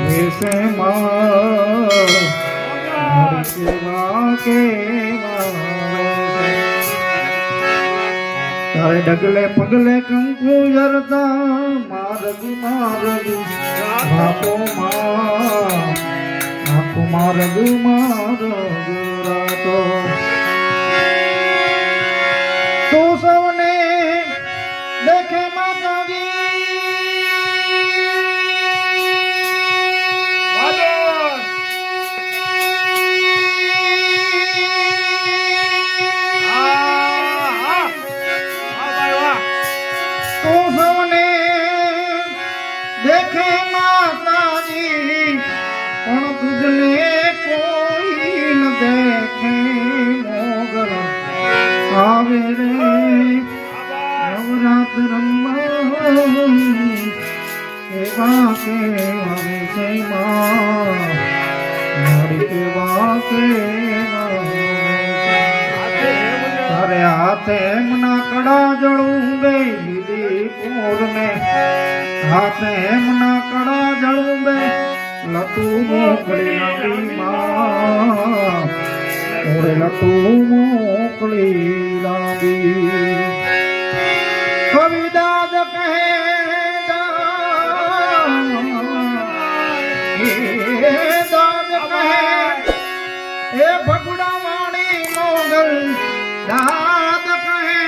વિશે કેવા તારે ડગલે પગલે કંકુ જરતા મારગ મારગ બાપો માં આખું મારગ મારગ રાતો નવરાત રમવા એવા કેવા છે માં મારી કેવા કેવા તારે હાથે એમના કડા જળું બે લીલી પૂર ને હાથે એમના કડા જળું બે લટુ મોકલી મોકલી કવિદાદ કહે હે દાદ કહે એ ભગુડા વાણી મોગલ દાદ કહે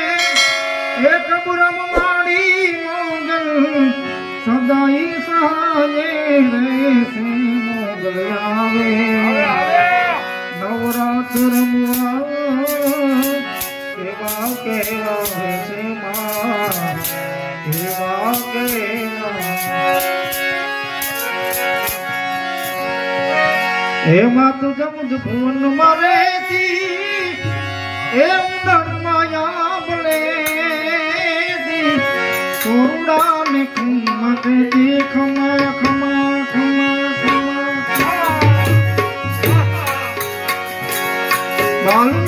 એક બુરમ વાણી મોગલ સદાઈ સહાયે રહેશે કેવા છે માં કેવા કેવા હે માતુ જમુજ ભુવન મારે તી હે ઉડણ માયા બલે દી સોરડા ને ખમ્મા કે દી ખમા ખમા ખમા ખમા. બાલુડા